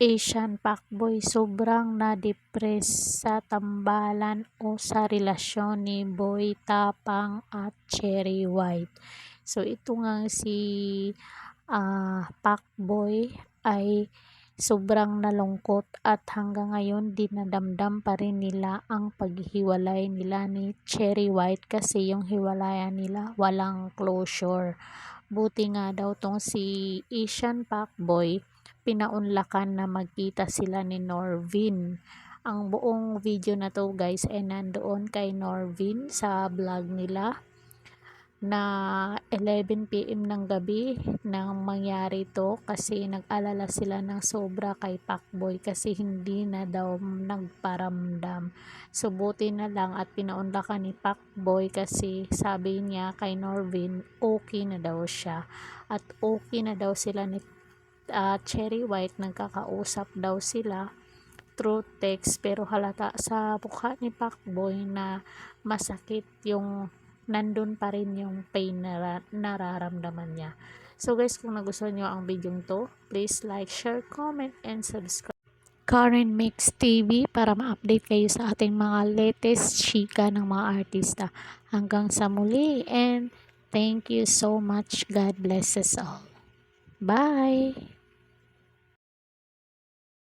Asian Pacboy sobrang na-depress sa tambalan o sa relasyon ni Boy Tapang at Cherry White. So ito nga si uh, Pacboy ay sobrang nalungkot at hanggang ngayon dinadamdam pa rin nila ang paghihiwalay nila ni Cherry White kasi yung hiwalayan nila walang closure. Buti nga daw tong si Asian Pacboy pinaunlakan na magkita sila ni Norvin. Ang buong video na to guys ay nandoon kay Norvin sa vlog nila na 11pm ng gabi nang mangyari to kasi nag-alala sila ng sobra kay Pacboy kasi hindi na daw nagparamdam. So na lang at pinaunlakan ni Pacboy kasi sabi niya kay Norvin okay na daw siya at okay na daw sila ni uh, Cherry White nagkakausap daw sila through text pero halata sa mukha ni Pacboy na masakit yung nandun pa rin yung pain na nararamdaman niya. So guys, kung nagustuhan nyo ang video to, please like, share, comment, and subscribe. Karen Mix TV para ma-update kayo sa ating mga latest chika ng mga artista. Hanggang sa muli and thank you so much. God bless us all. Bye!